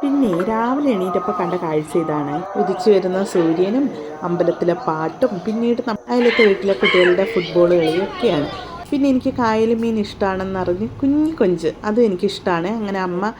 പിന്നെ രാവിലെ എണീറ്റപ്പോൾ കണ്ട കാഴ്ച ഇതാണ്. ഉദിച്ചു വരുന്ന സൂര്യനും അമ്പലത്തിലെ പാട്ടും പിന്നീട് അതിലത്തെ വീട്ടിലെ കുട്ടികളുടെ ഫുട്ബോൾ കളിയൊക്കെയാണ്. പിന്നെ എനിക്ക് കായൽ മീൻ ഇഷ്ടമാണെന്ന് അറിഞ്ഞ് കുഞ്ഞു കൊഞ്ച്. അതും എനിക്കിഷ്ടമാണ് അങ്ങനെ അമ്മ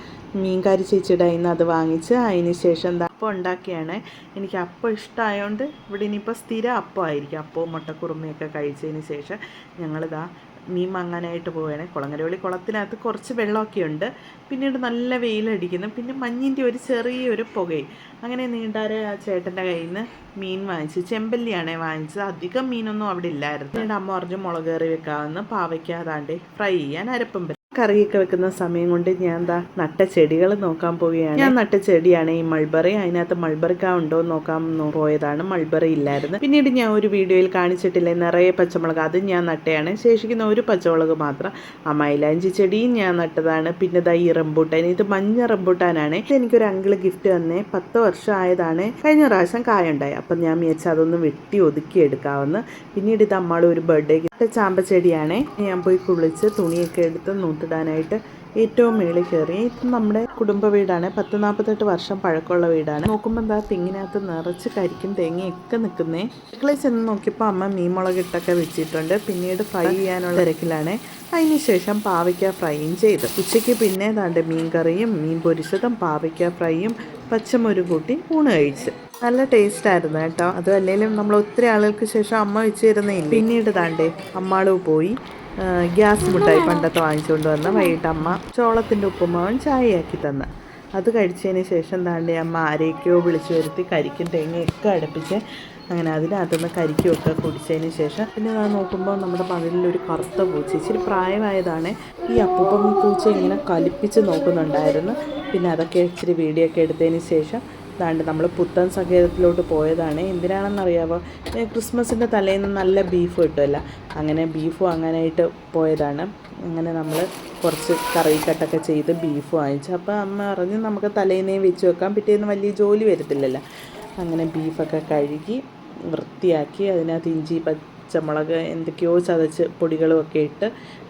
മീൻകാരി ചേച്ചിയുടെ കയ്യിൽ അത് വാങ്ങിച്ച് അതിന് ശേഷം അപ്പം ഉണ്ടാക്കിയാണ്. എനിക്ക് അപ്പം ഇഷ്ടമായതുകൊണ്ട് ഇവിടെ ഇനിയിപ്പോൾ സ്ഥിരം അപ്പം ആയിരിക്കും. അപ്പവും മുട്ടക്കുറുമയൊക്കെ കഴിച്ചതിന് ശേഷം ഞങ്ങളിതാ മീൻ വാങ്ങാനായിട്ട് പോവുകയാണ്. കുളങ്ങരവള്ളി കുളത്തിനകത്ത് കുറച്ച് വെള്ളമൊക്കെ ഉണ്ട്. പിന്നീട് നല്ല വെയിലടിക്കുന്നു. പിന്നെ മഞ്ഞിന്റെ ഒരു ചെറിയൊരു പുകയും. അങ്ങനെ നീണ്ടാരെ ആ ചേട്ടന്റെ കയ്യിൽ നിന്ന് മീൻ വാങ്ങിച്ചു. ചെമ്പല്ലിയാണേ വാങ്ങിച്ചത്. അധികം മീനൊന്നും അവിടെ ഇല്ലായിരുന്നു. പിന്നീട് അമ്മ പറഞ്ഞു മുളക് കറി വെക്കാമെന്ന് പാവയ്ക്കാതാണ്ട് ഫ്രൈ ചെയ്യാൻ അരപ്പും കറിയൊക്കെ വെക്കുന്ന സമയം കൊണ്ട് ഞാൻ എന്താ നട്ട ചെടികൾ നോക്കാൻ പോവുകയാണ്. ഞാൻ നട്ട ചെടിയാണ് ഈ മൾബറി അതിനകത്ത് മൾബറിക്ക ഉണ്ടോ എന്ന് നോക്കാൻ പോയതാണ് മൾബറി ഇല്ലായിരുന്നു. പിന്നീട് ഞാൻ ഒരു വീഡിയോയിൽ കാണിച്ചിട്ടില്ല നിറയെ പച്ചമുളക്. അത് ഞാൻ നട്ടയാണ്. ശേഷിക്കുന്ന ഒരു പച്ചമുളക് മാത്രം. ആ മൈലാഞ്ചി ചെടിയും ഞാൻ നട്ടതാണ്. പിന്നെ ഇതാ ഈ റംബൂട്ടാൻ. ഇത് മഞ്ഞ റംബൂട്ടാനാണ്. ഇത് എനിക്കൊരു അങ്കിൾ ഗിഫ്റ്റ് തന്നെ. പത്ത് വർഷം ആയതാണ്. കഴിഞ്ഞ പ്രാവശ്യം കായുണ്ടായി അപ്പം ഞാൻ വിചാരിച്ചു അതൊന്ന് വെട്ടി ഒതുക്കി എടുക്കാമെന്ന്. പിന്നീട് ഇത് നമ്മൾ ഒരു ബർത്ത്ഡേ ചാമ്പ ചെടിയാണേ. ഞാൻ പോയി കുളിച്ച് തുണിയൊക്കെ എടുത്ത് നൂത്തിടാനായിട്ട് ഏറ്റവും മേളിൽ കയറി. ഇത് നമ്മുടെ കുടുംബ വീടാണ്. പത്ത് നാൽപ്പത്തെട്ട് വർഷം പഴക്കമുള്ള വീടാണ്. നോക്കുമ്പോൾ എന്താ തെങ്ങിനകത്ത് നിറച്ച് കരിക്കും തേങ്ങയൊക്കെ നിൽക്കുന്നേ. അടുക്കളയിൽ ചെന്ന് നോക്കിയപ്പോൾ അമ്മ മീൻ മുളകിട്ടൊക്കെ വെച്ചിട്ടുണ്ട്. പിന്നീട് ഫ്രൈ ചെയ്യാനുള്ള തിരക്കിലാണ്. അതിന് ശേഷം പാവയ്ക്ക ഫ്രൈയും ചെയ്ത്. ഉച്ചയ്ക്ക് പിന്നെ ദാണ്ട് മീൻ കറിയും മീൻ പൊരിച്ചതും പാവയ്ക്ക ഫ്രൈയും പച്ചമുരു കൂട്ടി ഊണ് കഴിച്ച്. നല്ല ടേസ്റ്റ് ആയിരുന്നു കേട്ടോ. അതും അല്ലെങ്കിലും നമ്മൾ ഒത്തിരി ആളുകൾക്ക് ശേഷം അമ്മ വെച്ചിരുന്നേ പിന്നീട് താണ്ടേ അമ്മാൾ പോയി. ഗ്യാസ് മുട്ടായി പണ്ടത്തെ വാങ്ങിച്ചുകൊണ്ട് വന്ന വൈകിട്ട് അമ്മ ചോളത്തിന്റെ ഉപ്പുമാവൻ ചായയാക്കി തന്ന. അത് കഴിച്ചതിന് ശേഷം താണ്ടി അമ്മ ആരെയൊക്കെയോ വിളിച്ചു വരുത്തി കരിക്കും തേങ്ങയൊക്കെ അടുപ്പിച്ച് അങ്ങനെ അതിനകത്തുനിന്ന് കരിക്കുമൊക്കെ കുടിച്ചതിന് ശേഷം പിന്നെ ഞാൻ നോക്കുമ്പോൾ നമ്മുടെ മതിലൊരു കറുത്ത പൂച്ച ഇച്ചിരി പ്രായമായതാണ്. ഈ അപ്പൂപ്പം പൂച്ച ഇങ്ങനെ കലിപ്പിച്ച് നോക്കുന്നുണ്ടായിരുന്നു. പിന്നെ അതൊക്കെ ഇച്ചിരി വീഡിയോ ഒക്കെ എടുത്തതിന് ശേഷം ദാണ്ട് നമ്മൾ പുത്തൻ സങ്കേതത്തിലോട്ട് പോയതാണ്. എന്തിനാണെന്നറിയാമോ ക്രിസ്മസിന്റെ തലേന്ന് നല്ല ബീഫ് കിട്ടുമല്ല അങ്ങനെ ബീഫ് വാങ്ങാനായിട്ട് പോയതാണ്. അങ്ങനെ നമ്മൾ കുറച്ച് കറിക്കട്ടൊക്കെ ചെയ്ത് ബീഫ് വാങ്ങിച്ചു. അപ്പോൾ അമ്മ പറഞ്ഞ് നമുക്ക് തലേന്നേ വെച്ച് വെക്കാം. പിറ്റേന്ന് വലിയ ജോലി വരത്തില്ലല്ലോ. അങ്ങനെ ബീഫൊക്കെ കഴുകി വൃത്തിയാക്കി. അതിനകത്ത് ഇഞ്ചി പച്ചമുളക് എന്തൊക്കെയോ ചതച്ച് പൊടികളും ഒക്കെ ഇട്ട്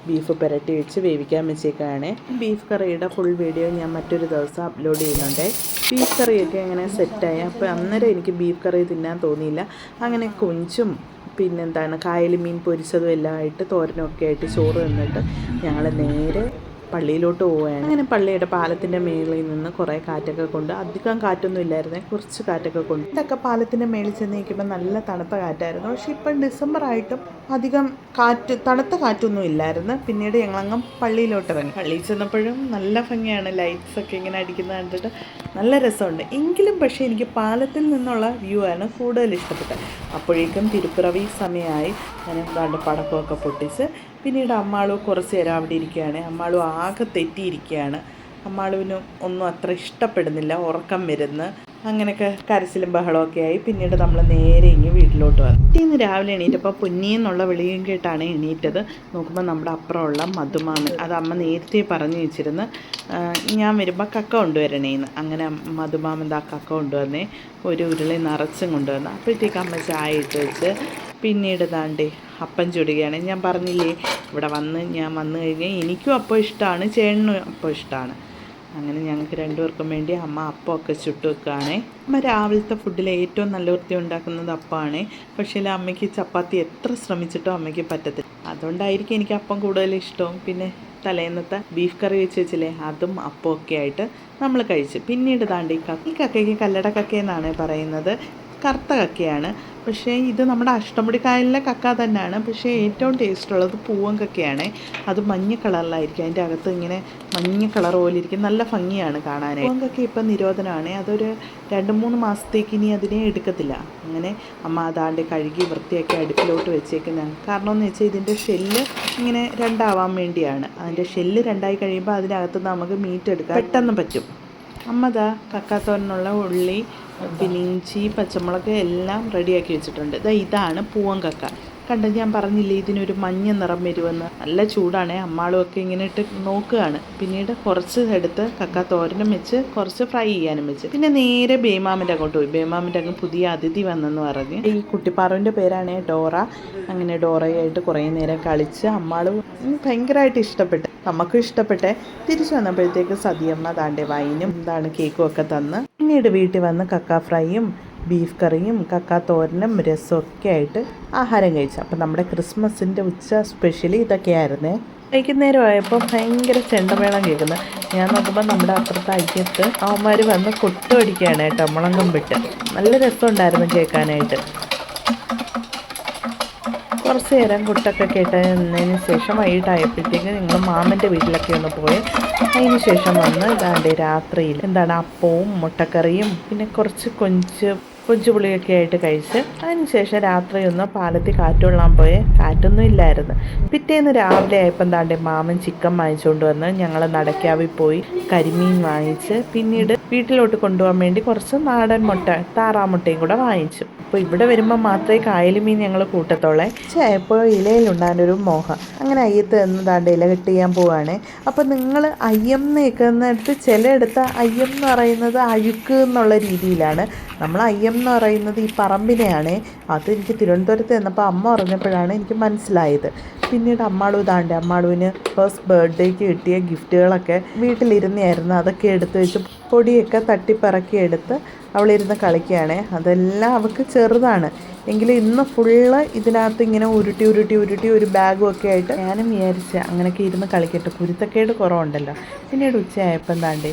ബീഫ് പുരട്ടി വെച്ച് വേവിക്കാൻ വെച്ചേക്കാണ്. ബീഫ് കറിയുടെ ഫുൾ വീഡിയോ ഞാൻ മറ്റൊരു ദിവസം അപ്ലോഡ് ചെയ്യുന്നുണ്ട്. ബീഫ് കറിയൊക്കെ അങ്ങനെ സെറ്റായി അപ്പോൾ അന്നേരം എനിക്ക് ബീഫ് കറി തിന്നാൻ തോന്നിയില്ല. അങ്ങനെ കൊഞ്ചും പിന്നെന്താണ് കായൽ മീൻ പൊരിച്ചതും എല്ലാം ആയിട്ട് തോരനൊക്കെ ആയിട്ട് ചോറ് തന്നിട്ട് ഞങ്ങൾ നേരെ പള്ളിയിലോട്ട് പോവുകയാണ്. അങ്ങനെ പള്ളിയുടെ പാലത്തിന്റെ മേളിൽ നിന്ന് കുറേ കാറ്റൊക്കെ കൊണ്ട് അധികം കാറ്റൊന്നും ഇല്ലായിരുന്നേ. കുറച്ച് കാറ്റൊക്കെ കൊണ്ട്. ഇതൊക്കെ പാലത്തിന്റെ മേളിൽ ചെന്ന് നിൽക്കുമ്പോൾ നല്ല തണുത്ത കാറ്റായിരുന്നു. പക്ഷേ ഇപ്പം ഡിസംബർ ആയിട്ടും അധികം കാറ്റ് തണുത്ത കാറ്റൊന്നും ഇല്ലായിരുന്നു. പിന്നീട് ഞങ്ങളങ്ങ് പള്ളിയിലോട്ട് ഇറങ്ങി. പള്ളിയിൽ ചെന്നപ്പോഴും നല്ല ഭംഗിയാണ്. ലൈറ്റ്സൊക്കെ ഇങ്ങനെ അടിക്കുന്നത് കണ്ടിട്ട് നല്ല രസമുണ്ട്. എങ്കിലും പക്ഷേ എനിക്ക് പാലത്തിൽ നിന്നുള്ള വ്യൂ ആണ് കൂടുതൽ ഇഷ്ടപ്പെട്ടത്. അപ്പോഴേക്കും തിരുപ്പിറവി സമയമായി. ഞാൻ എന്താണ്ട് പടക്കമൊക്കെ പൊട്ടിച്ച് പിന്നീട് അമ്മാളു കുറച്ച് നേരം അവിടെ ഇരിക്കുകയാണ്. അമ്മാളു ആകെ തെറ്റിയിരിക്കുകയാണ്. അമ്മാളുവിനും ഒന്നും അത്ര ഇഷ്ടപ്പെടുന്നില്ല ഉറക്കം വരുന്ന്. അങ്ങനെയൊക്കെ കരച്ചിലും ബഹളമൊക്കെ ആയി. പിന്നീട് നമ്മൾ നേരെ ഇങ്ങ് വീട്ടിലോട്ട് വന്നു പിറ്റേന്ന് രാവിലെ എണീറ്റപ്പോൾ പൊന്നിയെന്നുള്ള വിളിയും കേട്ടാണ് എണീറ്റത്. നോക്കുമ്പോൾ നമ്മുടെ അപ്പുറമുള്ള മധുമാമൻ. അത് അമ്മ നേരത്തെ പറഞ്ഞു വെച്ചിരുന്നു. ഞാൻ വരുമ്പോൾ കക്ക കൊണ്ടുവരണേന്ന്. അങ്ങനെ മധുമാമൻ ആ കക്ക കൊണ്ടുവന്നേ. ഒരു ഉരുളി നിറച്ചും കൊണ്ടുവന്നു. അപ്പോഴത്തേക്ക് അമ്മ ചായ ഇട്ട് വെച്ച് പിന്നീട് താണ്ടി അപ്പം ചുടുകയാണ്. ഞാൻ പറഞ്ഞില്ലേ ഇവിടെ വന്ന് ഞാൻ വന്നു കഴിഞ്ഞാൽ എനിക്കും അപ്പോൾ ഇഷ്ടമാണ് ചേട്ടനും അപ്പോൾ ഇഷ്ടമാണ് അങ്ങനെ ഞങ്ങൾക്ക് രണ്ടുപേർക്കും വേണ്ടി അമ്മ അപ്പമൊക്കെ ചുട്ടു വെക്കുകയാണേ. അമ്മ രാവിലത്തെ ഫുഡിൽ ഏറ്റവും നല്ല വൃത്തി ഉണ്ടാക്കുന്നത് അപ്പമാണ്. പക്ഷേ അമ്മയ്ക്ക് ചപ്പാത്തി എത്ര ശ്രമിച്ചിട്ടും അമ്മയ്ക്ക് പറ്റത്തില്ല. അതുകൊണ്ടായിരിക്കും എനിക്ക് അപ്പം കൂടുതൽ ഇഷ്ടവും പിന്നെ തലേന്നത്തെ ബീഫ് കറി വെച്ച് വെച്ചില്ലേ അതും അപ്പമൊക്കെ ആയിട്ട് നമ്മൾ കഴിച്ചു. പിന്നീട് താണ്ടി കക്കി കക്കയ്ക്ക് കല്ലട കക്ക എന്നാണ് പറയുന്നത്. കറുത്ത കക്കയാണ്. പക്ഷേ ഇത് നമ്മുടെ അഷ്ടമുടി കായലിലെ കക്ക തന്നെയാണ്. പക്ഷേ ഏറ്റവും ടേസ്റ്റ് ഉള്ളത് പൂവൻ കക്കയാണ്. അത് മഞ്ഞ കളറിലായിരിക്കും. അതിന്റെ അകത്ത് ഇങ്ങനെ മഞ്ഞ കളർ പോലെ ഇരിക്കും നല്ല ഭംഗിയാണ് കാണാൻ പൂവൻ കക്ക ഇപ്പം നിരോധനമാണ്. അതൊരു രണ്ട് മൂന്ന് മാസത്തേക്ക് ഇനി അതിനെ എടുക്കത്തില്ല. അങ്ങനെ അമ്മ അതാണ്ട് കഴുകി വൃത്തിയാക്കി അടുപ്പിലോട്ട് വെച്ചേക്കുന്നതാണ്. കാരണം എന്ന് വെച്ചാൽ ഇതിന്റെ ഷെല്ല് ഇങ്ങനെ രണ്ടാവാൻ വേണ്ടിയാണ്. അതിന്റെ ഷെല്ല് രണ്ടായി കഴിയുമ്പോൾ അതിനകത്ത് നമുക്ക് മീറ്റ് എടുക്കാം പെട്ടെന്ന് പറ്റും. അമ്മ ദാ കക്കാത്തോരനുള്ള ഉള്ളി പിന്നെ ഇഞ്ചി പച്ചമുളക് എല്ലാം റെഡിയാക്കി വെച്ചിട്ടുണ്ട്. ഇതാ ഇതാണ് പൂവൻ കക്ക കണ്ട ഞാൻ പറഞ്ഞില്ലേ ഇതിനൊരു മഞ്ഞ നിറം വരുമെന്ന്. നല്ല ചൂടാണ്. അമ്മാളും ഒക്കെ ഇങ്ങനെ ഇട്ട് നോക്കുകയാണ്. പിന്നീട് കുറച്ച് എടുത്ത് കക്ക തോരനും വെച്ച് കുറച്ച് ഫ്രൈ ചെയ്യാനും വെച്ച്. പിന്നെ നേരെ ബേമാമിന്റെ അങ്ങോട്ട് പോയി. ബേമാമിന്റെ അങ്ങ് പുതിയ അതിഥി വന്നെന്ന് പറഞ്ഞ്. ഈ കുട്ടിപ്പാറുവിന്റെ പേരാണ് ഡോറ. അങ്ങനെ ഡോറയായിട്ട് കുറേ നേരം കളിച്ച് അമ്മാൾ ഭയങ്കരമായിട്ട് ഇഷ്ടപ്പെട്ട്. നമുക്കും ഇഷ്ടപ്പെട്ടെ. തിരിച്ചു വന്നപ്പോഴത്തേക്ക് സതിയമ്മ താണ്ടെ വൈനും എന്താണ് കേക്കും ഒക്കെ തന്ന് പിന്നീട് വീട്ടിൽ വന്ന് കക്ക ഫ്രൈയും ബീഫ് കറിയും കക്ക തോരനും രസവും ഒക്കെ ആയിട്ട് ആഹാരം കഴിച്ചു. അപ്പം നമ്മുടെ ക്രിസ്മസിന്റെ ഉച്ച സ്പെഷ്യലി ഇതൊക്കെയായിരുന്നേ. വൈകുന്നേരം ആയപ്പോൾ ഭയങ്കര ചെണ്ടമേളം കേൾക്കുന്നത്. ഞാൻ നോക്കുമ്പോൾ നമ്മുടെ അപ്പുറത്തെ അയ്യത്ത് അവന്മാർ വന്ന് കൊട്ടുപടിക്കുകയാണ് കേട്ടോ മുളങ്കം വിട്ട്. നല്ല രസമുണ്ടായിരുന്നു കേൾക്കാനായിട്ട്. കുറച്ച് നേരം കുട്ടൊക്കെ കേട്ടതിന് ശേഷം വൈകിട്ടായപ്പോഴത്തേക്ക് നിങ്ങൾ മാമന്റെ വീട്ടിലൊക്കെ ഒന്ന് പോയി. അതിന് ശേഷം വന്ന് ഇതാണ്ട് രാത്രിയിൽ എന്താണ് അപ്പവും മുട്ടക്കറിയും പിന്നെ കുറച്ച് കൊഞ്ച് കൊഞ്ചുപുളിയൊക്കെ ആയിട്ട് കഴിച്ച് അതിനുശേഷം രാത്രി ഒന്ന് പാലത്തിൽ കാറ്റുകൊള്ളാൻ പോയി. കാറ്റൊന്നും ഇല്ലായിരുന്നു. പിറ്റേന്ന് രാവിലെ ആയപ്പോൾ എന്താണ്ട് മാമൻ ചിക്കൻ വാങ്ങിച്ചുകൊണ്ട് വന്ന് ഞങ്ങൾ നടക്കാവി പോയി കരിമീൻ വാങ്ങിച്ച് പിന്നീട് വീട്ടിലോട്ട് കൊണ്ടുപോകാൻ വേണ്ടി കുറച്ച് നാടൻ മുട്ട താറാമുട്ടയും കൂടെ വാങ്ങിച്ചു. അപ്പോൾ ഇവിടെ വരുമ്പോൾ മാത്രമേ കായൽ മീൻ ഞങ്ങൾ കൂട്ടത്തോളെ. ചിലപ്പോൾ ഇലയിലുണ്ടാകാനൊരു മോഹം. അങ്ങനെ അയ്യത്ത് എന്നതാണ്ട് ഇല കെട്ട് ചെയ്യാൻ പോവുകയാണ് അപ്പോൾ നിങ്ങൾ അയ്യം നിൽക്കുന്നിടത്ത് ചിലയിടത്ത് അയ്യം എന്ന് പറയുന്നത് അഴുക്ക് എന്നുള്ള രീതിയിലാണ്. നമ്മൾ അയ്യം എന്ന് പറയുന്നത് ഈ പറമ്പിനെയാണ്. അത് എനിക്ക് തിരുവനന്തപുരത്ത് ചെന്നപ്പോൾ അമ്മ പറഞ്ഞപ്പോഴാണ് എനിക്ക് മനസ്സിലായത്. പിന്നീട് അമ്മാളു ഇതാണ്ട് അമ്മാളുവിന് ഫസ്റ്റ് ബർത്ത്ഡേക്ക് കിട്ടിയ ഗിഫ്റ്റുകളൊക്കെ വീട്ടിലിരുന്നായിരുന്നു അതൊക്കെ എടുത്ത് വെച്ച് പൊടിയൊക്കെ തട്ടിപ്പറക്കി എടുത്ത് അവളിരുന്ന് കളിക്കുകയാണ്. അതെല്ലാം അവൾക്ക് ചെറുതാണ്. എങ്കിലും ഇന്ന് ഫുള്ള് ഇതിനകത്ത് ഇങ്ങനെ ഉരുട്ടി ഉരുട്ടി ഉരുട്ടി ഒരു ബാഗും ഒക്കെ ആയിട്ട് ഞാനും വിചാരിച്ച് അങ്ങനെയൊക്കെ ഇരുന്ന് കളിക്കട്ടെ. കുരുത്തക്കേട് കുറവുണ്ടല്ലോ. പിന്നീട് ഉച്ചയായപ്പോൾ എന്താണ്ട്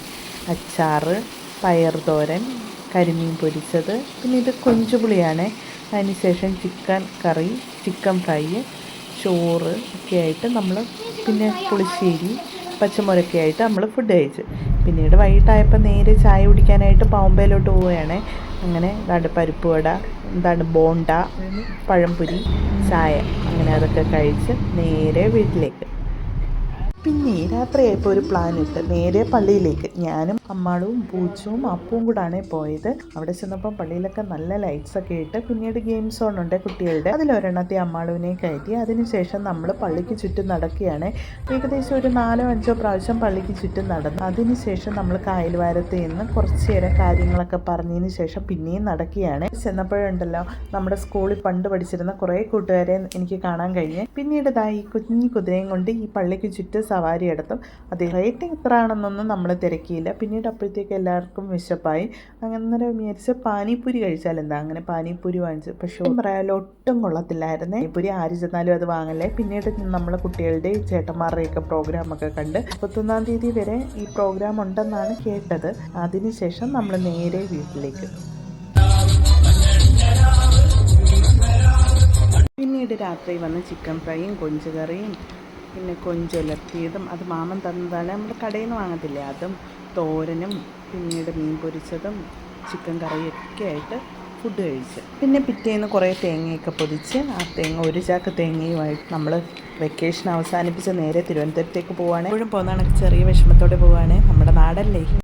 അച്ചാറ് പയർ തോരൻ കരിമീൻ പൊരിച്ചത് പിന്നെ ഇത് കൊഞ്ചുപുളിയാണ്. അതിനുശേഷം ചിക്കൻ കറി ചിക്കൻ ഫ്രൈ ചോറ് ഒക്കെ ആയിട്ട് നമ്മൾ പിന്നെ പുളിശ്ശേരി പച്ചമുരൊക്കെ ആയിട്ട് നമ്മൾ ഫുഡ് കഴിച്ച്. പിന്നീട് വൈകിട്ടായപ്പോൾ നേരെ ചായ കുടിക്കാനായിട്ട് പാമ്പയിലോട്ട് പോവുകയാണ്. അങ്ങനെ എന്താണ് പരിപ്പ് വട എന്താണ് ബോണ്ട പഴംപൊരി ചായ. അങ്ങനെ അതൊക്കെ കഴിച്ച് നേരെ വീട്ടിലേക്ക്. പിന്നെ രാത്രിയായപ്പോൾ ഒരു പ്ലാൻ ഇട്ട് നേരെ പള്ളിയിലേക്ക് ഞാനും അമ്മാളും പൂച്ചവും അപ്പവും കൂടാണ് പോയത്. അവിടെ ചെന്നപ്പോൾ പള്ളിയിലൊക്കെ നല്ല ലൈറ്റ്സ് ഒക്കെ ഇട്ട് പിന്നീട് ഗെയിംസ് ഉണ്ട് കുട്ടികളുടെ. അതിലൊരെണ്ണത്തെ അമ്മാളുവിനെ കയറ്റി. അതിനുശേഷം നമ്മൾ പള്ളിക്ക് ചുറ്റും നടക്കുകയാണ്. ഏകദേശം ഒരു നാലോ അഞ്ചോ പ്രാവശ്യം പള്ളിക്ക് ചുറ്റും നടന്നു. അതിനുശേഷം നമ്മൾ കായൽവാരത്ത് നിന്ന് കുറച്ച് നേരം കാര്യങ്ങളൊക്കെ പറഞ്ഞതിന് ശേഷം പിന്നെയും നടക്കുകയാണ്. ചെന്നപ്പോഴുണ്ടല്ലോ നമ്മുടെ സ്കൂളിൽ പണ്ട് പഠിച്ചിരുന്ന കുറേ കൂട്ടുകാരെ എനിക്ക് കാണാൻ കഴിഞ്ഞ്. പിന്നീട് ഈ കുഞ്ഞു കുതിരയും കൊണ്ട് ഈ പള്ളിക്ക് ചുറ്റും സവാരി എടുത്തും. അത് റേറ്റിംഗ് എത്ര ആണെന്നൊന്നും നമ്മൾ തിരക്കിയില്ല. പിന്നീട് അപ്പോഴത്തേക്ക് എല്ലാവർക്കും വിശപ്പായി. അങ്ങനെ വിചാരിച്ച് പാനിപ്പൂരി കഴിച്ചാൽ എന്താ? അങ്ങനെ പാനിപ്പൂരി വാങ്ങിച്ചു. പക്ഷേ പറയാലോ ഒട്ടും കൊള്ളത്തില്ലായിരുന്നേ. പാനിപ്പൂരി ആര് ചെന്നാലും അത് വാങ്ങല്ലേ. പിന്നീട് നമ്മൾ കുട്ടികളുടെ ചേട്ടന്മാരുടെയൊക്കെ പ്രോഗ്രാമൊക്കെ കണ്ട് മുപ്പത്തൊന്നാം തീയതി വരെ ഈ പ്രോഗ്രാം ഉണ്ടെന്നാണ് കേട്ടത്. അതിനുശേഷം നമ്മൾ നേരെ വീട്ടിലേക്ക്. പിന്നീട് രാത്രി വന്ന് ചിക്കൻ ഫ്രൈയും കൊഞ്ച് കറിയും പിന്നെ കൊഞ്ചുലർത്തിയതും അത് മാമൻ തന്നതാണ്. നമ്മൾ കടയിൽ നിന്ന് വാങ്ങത്തില്ലേ? അതും തോരനും പിന്നീട് മീൻ പൊരിച്ചതും ചിക്കൻ കറിയൊക്കെ ആയിട്ട് ഫുഡ് കഴിച്ച്. പിന്നെ പിറ്റേന്ന് കുറേ തേങ്ങയൊക്കെ പൊതിച്ച് ആ തേങ്ങ ഒരു ചാക്ക് തേങ്ങയുമായിട്ട് നമ്മൾ വെക്കേഷൻ അവസാനിപ്പിച്ച് നേരെ തിരുവനന്തപുരത്തേക്ക് പോവുകയാണ് എപ്പോഴും പോകുന്നതാണെങ്കിൽ ചെറിയ വിഷമത്തോടെ പോവുകയാണ് നമ്മുടെ നാടല്ലേ?